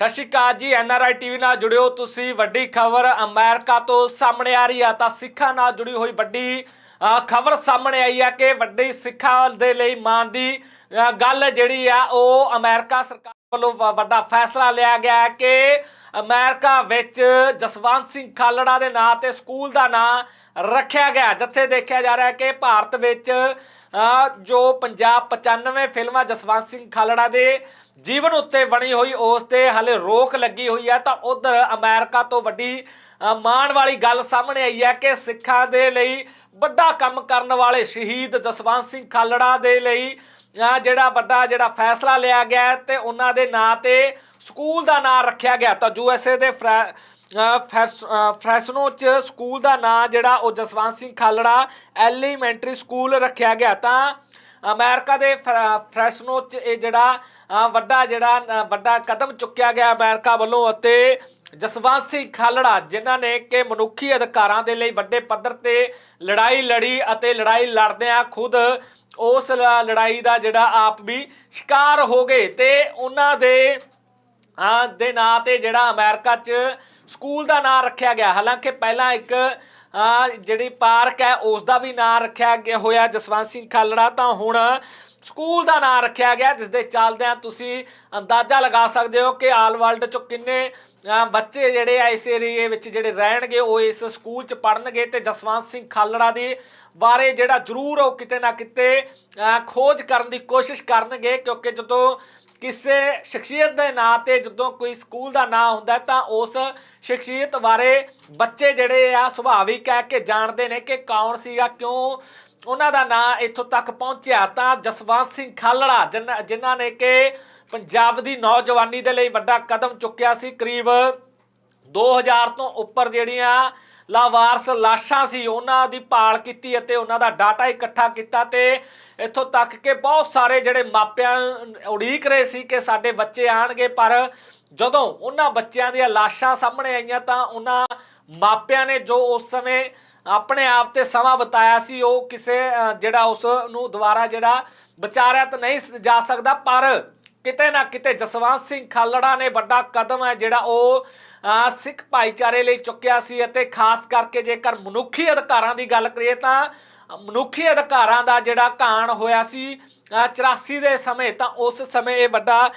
ਸਤਿ ਸ਼੍ਰੀ ਅਕਾਲ ਜੀ NRI TV ਨਾਲ ਜੁੜਿਓ ਤੁਸੀਂ। ਵੱਡੀ ਖਬਰ ਅਮਰੀਕਾ ਤੋਂ ਸਾਹਮਣੇ ਆ ਰਹੀ ਆ, ਤਾਂ ਸਿੱਖਾਂ ਨਾਲ ਜੁੜੀ ਹੋਈ ਵੱਡੀ ਖਬਰ ਸਾਹਮਣੇ ਆਈ ਆ ਕਿ ਵੱਡੀ ਸਿੱਖਾਂ ਦੇ ਲਈ ਮਾਨ ਦੀ ਗੱਲ ਜਿਹੜੀ ਆ, ਉਹ ਅਮਰੀਕਾ ਸਰਕਾਰ ਵੱਲੋਂ ਵੱਡਾ ਫੈਸਲਾ ਲਿਆ ਗਿਆ ਕਿ ਅਮਰੀਕਾ ਵਿੱਚ ਜਸਵੰਤ ਸਿੰਘ ਖਾਲੜਾ ਦੇ ਨਾਂ ਤੇ ਸਕੂਲ ਦਾ ਨਾਂ ਰੱਖਿਆ ਗਿਆ ਜਿੱਥੇ ਦੇਖਿਆ ਜਾ ਰਿਹਾ ਹੈ ਕਿ ਭਾਰਤ ਵਿੱਚ ਜੋ ਪੰਜਾਬ 95 ਫਿਲਮਾਂ ਜਸਵੰਤ ਸਿੰਘ ਖਾਲੜਾ ਦੇ ਜੀਵਨ ਉੱਤੇ ਬਣੀ ਹੋਈ, ਉਸ ਤੇ ਹਲੇ ਰੋਕ ਲੱਗੀ ਹੋਈ ਹੈ, ਤਾਂ ਉਧਰ ਅਮਰੀਕਾ ਤੋਂ ਵੱਡੀ ਮਾਣ ਵਾਲੀ ਗੱਲ ਸਾਹਮਣੇ ਆਈ ਹੈ ਕਿ ਸਿੱਖਾਂ ਦੇ ਲਈ ਵੱਡਾ ਕੰਮ ਕਰਨ ਵਾਲੇ ਸ਼ਹੀਦ ਜਸਵੰਤ ਸਿੰਘ ਖਾਲੜਾ ਦੇ ਲਈ ਅ, ਜਿਹੜਾ ਵੱਡਾ ਜਿਹੜਾ ਫੈਸਲਾ ਲਿਆ ਗਿਆ ਹੈ ਤੇ ਉਹਨਾਂ ਦੇ ਨਾਂ ਤੇ ਸਕੂਲ ਦਾ ਨਾਂ ਰੱਖਿਆ ਗਿਆ। ਤਾਂ ਯੂਐਸਏ ਦੇ ਫਰੈ- ਫੈਸ- ਅ, ਫ੍ਰੈਸਨੋ ਚ ਸਕੂਲ ਦਾ ਨਾਂ ਜਿਹੜਾ ਉਹ ਜਸਵੰਤ ਸਿੰਘ ਖਾਲੜਾ ਐਲੀਮੈਂਟਰੀ ਸਕੂਲ ਰੱਖਿਆ ਗਿਆ। ਤਾਂ ਅਮਰੀਕਾ ਦੇ ਫਰ- ਫ੍ਰੈਸਨੋ ਚ ਇਹ ਜਿਹੜਾ ਵੱਡਾ ਜਿਹੜਾ ਵੱਡਾ ਕਦਮ ਚੁੱਕਿਆ ਗਿਆ ਅਮਰੀਕਾ ਵੱਲੋਂ ਅਤੇ ਜਸਵੰਤ ਸਿੰਘ ਖਾਲੜਾ ਜਿਨ੍ਹਾਂ ਨੇ ਕਿ ਮਨੁੱਖੀ ਅਧਿਕਾਰਾਂ ਦੇ ਲਈ ਵੱਡੇ ਪੱਧਰ ਤੇ ਲੜਾਈ ਲੜੀ ਅਤੇ ਲੜਾਈ ਲੜਦਿਆਂ ਖੁਦ ਉਸ ਲੜਾਈ ਦਾ ਜਿਹੜਾ ਆਪ ਵੀ ਸ਼ਿਕਾਰ ਹੋ ਗਏ ਤੇ ਉਹਨਾਂ ਦੇ ਦੇ ਨਾਂ ਤੇ ਜਿਹੜਾ ਅਮਰੀਕਾ 'ਚ ਸਕੂਲ ਦਾ ਨਾਂ ਰੱਖਿਆ ਗਿਆ। ਹਾਲਾਂਕਿ ਪਹਿਲਾਂ ਇੱਕ ਜਿਹੜੀ ਪਾਰਕ ਹੈ, ਉਸ ਦਾ ਵੀ ਨਾਂ ਰੱਖਿਆ ਗਿਆ ਹੋਇਆ, ਜਸਵੰਤ ਸਿੰਘ ਖਾਲੜਾ। ਤਾਂ ਹੁਣ ਸਕੂਲ ਦਾ ਨਾਂ ਰੱਖਿਆ ਗਿਆ ਜਿਸ ਦੇ ਚੱਲਦਿਆਂ ਤੁਸੀਂ ਅੰਦਾਜ਼ਾ ਲਗਾ ਸਕਦੇ ਹੋ ਕਿ ਆਲ ਵਰਲਡ 'ਚ ਕਿੰਨੇ ਬੱਚੇ ਜਿਹੜੇ ਆ ਇਸ ਏਰੀਏ ਵਿੱਚ ਜਿਹੜੇ ਰਹਿਣਗੇ, ਉਹ ਇਸ ਸਕੂਲ 'ਚ ਪੜਨਗੇ ਤੇ ਜਸਵੰਤ ਸਿੰਘ ਖਾਲੜਾ ਦੀ ਬਾਰੇ ਜਿਹੜਾ ਜ਼ਰੂਰ ਉਹ ਕਿਤੇ ਨਾ ਕਿਤੇ ਖੋਜ ਕਰਨ ਦੀ ਕੋਸ਼ਿਸ਼ ਕਰਨਗੇ, ਕਿਉਂਕਿ ਜਦੋਂ ਕਿਸੇ ਸ਼ਖਸੀਅਤ ਦੇ ਨਾਂ ਤੇ ਜਦੋਂ ਕੋਈ ਸਕੂਲ ਦਾ ਨਾਂ ਹੁੰਦਾ ਤਾਂ ਉਸ ਸ਼ਖਸੀਅਤ ਬਾਰੇ ਬੱਚੇ ਜਿਹੜੇ ਆ ਸੁਭਾਵਿਕ ਹੈ ਕਿ ਜਾਣਦੇ ਨੇ ਕਿ ਕੌਣ ਸੀਗਾ, ਕਿਉਂ ਉਹਨਾਂ ਦਾ ਨਾਂ ਇੱਥੋਂ ਤੱਕ ਪਹੁੰਚਿਆ ਤਾਂ ਜਸਵੰਤ ਸਿੰਘ ਖਾਲੜਾ ਜਿਨ੍ਹਾਂ- ਜਿਨ੍ਹਾਂ ਨੇ ਕਿ ਪੰਜਾਬ ਦੀ ਨੌਜਵਾਨੀ ਦੇ ਲਈ ਵੱਡਾ ਕਦਮ ਚੁੱਕਿਆ ਸੀ, ਕਰੀਬ 2000 ਤੋਂ ਉੱਪਰ ਜਿਹੜੀਆਂ ਲਾਵਾਰਸ ਲਾਸ਼ਾਂ ਸੀ, ਉਹਨਾਂ ਦੀ ਭਾਲ ਕੀਤੀ ਅਤੇ ਉਹਨਾਂ ਦਾ ਡਾਟਾ ਇਕੱਠਾ ਕੀਤਾ ਤੇ ਇੱਥੋਂ ਤੱਕ ਕਿ ਬਹੁਤ ਸਾਰੇ ਜਿਹੜੇ ਮਾਪਿਆਂ ਉਡੀਕ ਰਹੇ ਸੀ ਕਿ ਸਾਡੇ ਬੱਚੇ ਆਣਗੇ ਪਰ ਜਦੋਂ ਉਹਨਾਂ ਬੱਚਿਆਂ ਦੀਆਂ ਲਾਸ਼ਾਂ ਸਾਹਮਣੇ ਆਈਆਂ ਤਾਂ ਉਹਨਾਂ ਮਾਪਿਆਂ ਨੇ ਜੋ ਉਸ ਸਮੇਂ ਆਪਣੇ ਆਪ ਤੇ ਸਮਾਂ ਬਤਾਇਆ ਸੀ ਉਹ ਕਿਸੇ ਜਿਹੜਾ ਉਸ ਨੂੰ ਦੁਬਾਰਾ ਜਿਹੜਾ ਵਿਚਾਰਿਆ ਤਾਂ ਨਹੀਂ ਜਾ ਸਕਦਾ ਪਰ ਕਿਤੇ ਨਾ ਕਿਤੇ ਜਸਵੰਤ ਸਿੰਘ ਖਾਲੜਾ ਨੇ ਵੱਡਾ ਕਦਮ ਹੈ ਜਿਹੜਾ ਉਹ ਸਿੱਖ ਭਾਈਚਾਰੇ ਲਈ ਚੁੱਕਿਆ ਸੀ ਅਤੇ ਖਾਸ ਕਰਕੇ ਜੇਕਰ ਮਨੁੱਖੀ ਅਧਿਕਾਰਾਂ ਦੀ ਗੱਲ ਕਰੀਏ ਤਾਂ ਮਨੁੱਖੀ ਅਧਿਕਾਰਾਂ ਦਾ ਜਿਹੜਾ ਘਾਣ ਹੋਇਆ ਸੀ ਅ, 84 ਦੇ ਸਮੇਂ ਤਾਂ ਉਸ ਸਮੇਂ ਇਹ ਵੱਡਾ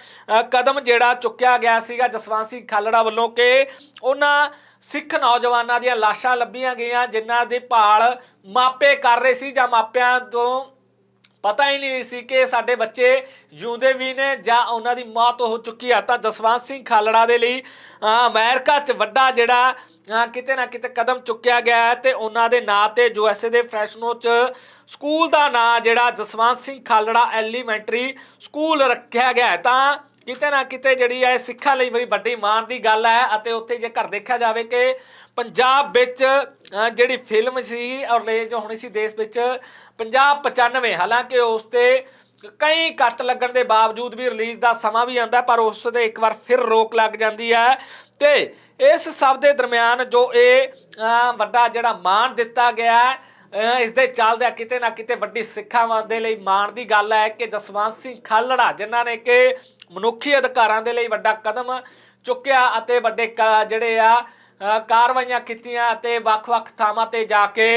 ਕਦਮ ਜਿਹੜਾ ਚੁੱਕਿਆ ਗਿਆ ਸੀਗਾ ਜਸਵੰਤ ਸਿੰਘ ਖਾਲੜਾ ਵੱਲੋਂ ਕਿ ਉਹਨਾਂ ਸਿੱਖ ਨੌਜਵਾਨਾਂ ਦੀਆਂ ਲਾਸ਼ਾਂ ਲੱਭੀਆਂ ਗਈਆਂ ਜਿਨ੍ਹਾਂ ਦੀ ਭਾਲ ਮਾਪੇ ਕਰ ਰਹੇ ਸੀ ਜਾਂ ਮਾਪਿਆਂ ਤੋਂ ਪਤਾ ਹੀ ਨਹੀਂ ਸੀ ਕਿ ਸਾਡੇ ਬੱਚੇ ਜਿਉਂਦੇ ਵੀ ਨੇ ਜਾਂ ਉਹਨਾਂ ਦੀ ਮੌਤ ਹੋ ਚੁੱਕੀ ਆ। ਤਾਂ ਜਸਵੰਤ ਸਿੰਘ ਖਾਲੜਾ ਦੇ ਲਈ ਅ, ਅਮਰੀਕਾ 'ਚ ਵੱਡਾ ਜਿਹੜਾ ਕਿਤੇ ਨਾ ਕਿਤੇ ਕਦਮ ਚੁੱਕਿਆ ਗਿਆ ਹੈ ਤੇ ਉਹਨਾਂ ਦੇ ਨਾਂ ਤੇ ਯੂਐਸਏ ਦੇ ਫ੍ਰੈਸ਼ਨੋ 'ਚ ਸਕੂਲ ਦਾ ਨਾਂ ਜਿਹੜਾ ਜਸਵੰਤ ਸਿੰਘ ਖਾਲੜਾ ਐਲੀਮੈਂਟਰੀ ਸਕੂਲ ਰੱਖਿਆ ਗਿਆ ਤਾਂ ਕਿਤੇ ਨਾ ਕਿਤੇ ਜਿਹੜੀ ਹੈ ਸਿੱਖਾਂ ਲਈ ਬੜੀ ਵੱਡੀ ਮਾਣ ਦੀ ਗੱਲ ਹੈ ਅਤੇ ਉੱਥੇ ਜੇ ਘਰ ਦੇਖਿਆ ਜਾਵੇ ਕਿ ਪੰਜਾਬ ਵਿੱਚ ਜਿਹੜੀ ਫਿਲਮ ਸੀ ਔਰ ਰਿਲੀਜ਼ ਹੋਣੀ ਸੀ ਦੇਸ਼ ਵਿੱਚ ਪੰਜਾਬ 95 ਹਾਲਾਂਕਿ ਉਸ ਤੇ ਕਈ ਕੱਟ ਲੱਗਣ ਦੇ ਬਾਵਜੂਦ ਵੀ ਰਿਲੀਜ਼ ਦਾ ਸਮਾਂ ਵੀ ਆਂਦਾ ਪਰ ਉਸ ਤੇ ਇੱਕ ਵਾਰ ਫਿਰ ਰੋਕ ਲੱਗ ਜਾਂਦੀ ਹੈ ਤੇ ਇਸ ਸਭ ਦੇ ਦਰਮਿਆਨ ਜੋ ਇਹ ਵੱਡਾ ਜਿਹੜਾ ਮਾਣ ਦਿੱਤਾ ਗਿਆ ਹੈ ਇਸ ਦੇ ਚੱਲਦਿਆਂ ਕਿਤੇ ਨਾ ਕਿਤੇ ਵੱਡੀ ਸਿੱਖਾਂ ਦੇ ਲਈ ਮਾਣ ਦੀ ਗੱਲ ਹੈ ਕਿ ਜਸਵੰਤ ਸਿੰਘ ਖਾਲੜਾ, ਜਿਨ੍ਹਾਂ ਨੇ ਕਿ ਮਨੁੱਖੀ ਅਧਿਕਾਰਾਂ ਦੇ ਲਈ ਵੱਡਾ ਕਦਮ ਚੁੱਕਿਆ ਅਤੇ ਵੱਡੇ ਕ- ਜਿਹੜੇ ਆ ਕਾਰਵਾਈਆਂ ਕੀਤੀਆਂ ਅਤੇ ਵੱਖ-ਵੱਖ ਥਾਵਾਂ ਤੇ ਜਾ ਕੇ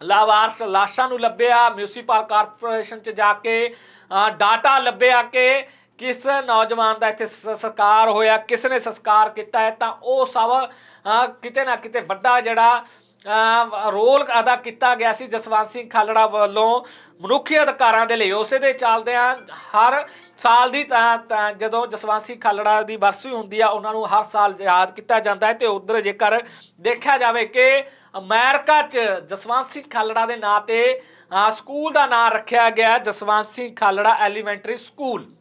ਲਾਵਾਰਸ ਲਾਸ਼ਾਂ ਨੂੰ ਲੱਭਿਆ ਮਿਊਨਿਸਪਲ ਕਾਰਪੋਰੇਸ਼ਨ ਚ ਜਾ ਕੇ ਡਾਟਾ ਲੱਭਿਆ ਕਿ ਕਿਸ ਨੌਜਵਾਨ ਦਾ ਇੱਥੇ ਸ- ਸੰਸਕਾਰ ਹੋਇਆ, ਕਿਸ ਨੇ ਸੰਸਕਾਰ ਕੀਤਾ ਹੈ, ਤਾਂ ਉਹ ਸਭ ਕਿਤੇ ਨਾ ਕਿਤੇ ਵੱਡਾ ਜਿਹੜਾ ਰੋਲ ਅਦਾ ਕੀਤਾ ਗਿਆ ਸੀ ਜਸਵੰਤ ਸਿੰਘ ਖਾਲੜਾ ਵੱਲੋਂ ਮਨੁੱਖੀ ਅਧਿਕਾਰਾਂ ਦੇ ਲਈ। ਉਸੇ ਦੇ ਚੱਲਦਿਆਂ ਹਰ ਸਾਲ ਦੀ ਤਾਂ ਤਾਂ ਜਦੋਂ ਜਸਵੰਤ ਸਿੰਘ ਖਾਲੜਾ ਦੀ ਵਰਸੀ ਹੁੰਦੀ ਆ, ਉਹਨਾਂ ਨੂੰ ਹਰ ਸਾਲ ਯਾਦ ਕੀਤਾ ਜਾਂਦਾ ਹੈ ਤੇ ਉਧਰ ਜੇਕਰ ਦੇਖਿਆ ਜਾਵੇ ਕਿ ਅਮਰੀਕਾ 'ਚ ਜਸਵੰਤ ਸਿੰਘ ਖਾਲੜਾ ਦੇ ਨਾਂ ਤੇ, ਅਹ, ਸਕੂਲ ਦਾ ਨਾਂ ਰੱਖਿਆ ਗਿਆ ਜਸਵੰਤ ਸਿੰਘ ਖਾਲੜਾ ਐਲੀਮੈਂਟਰੀ ਸਕੂਲ।